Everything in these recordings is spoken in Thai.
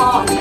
พ่อ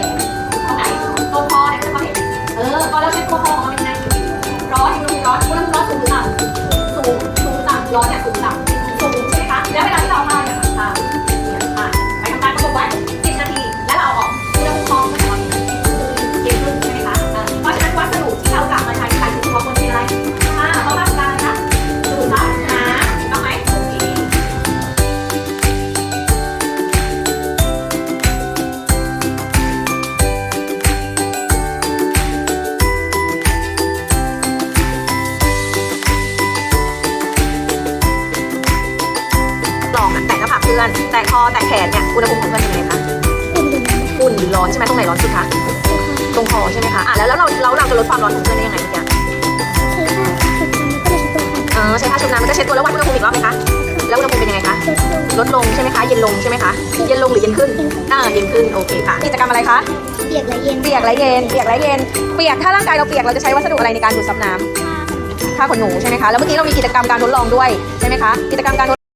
อน แต่คอแต่แขนเนี่ยอุณหภูมิของเพื่อนเป็นยังไงคะอุ่นอยู่นะอุ่นหรือร้อนใช่ไหมตรงไหนร้อนสุดคะตรงคอใช่ไหมคะอะแล้วแล้วเราเราเราจะลดความร้อนของเพื่อนได้ยังไงเมื่อกี้ใช้ผ้าชุบน้ำแล้วก็เลยใช้ตัวค่ะเออใช้ผ้าชุบน้ำมันก็เช็ดตัวแล้ววัดอุณหภูมิอีกรอบไหมคะแล้วอุณหภูมิเป็นยังไงคะลดลงลดลงใช่ไหมคะเย็นลงใช่ไหมคะเย็นลงหรือเย็นขึ้นอ่าเย็นขึ้นโอเคค่ะกิจกรรมอะไรคะเปียกและเย็นเปียกและเย็นเปียกและเย็นเปียกถ้าร่างกายเราเปียกเราจะใช้วัสดุอะไรในการดูดซับน้ำผ้าขนหนูใช่ไหมคะแล้วเมื่อกี้เรามีกิจกรรมการทดลองด้วยใช่ไหมคะกิจกรรมการทด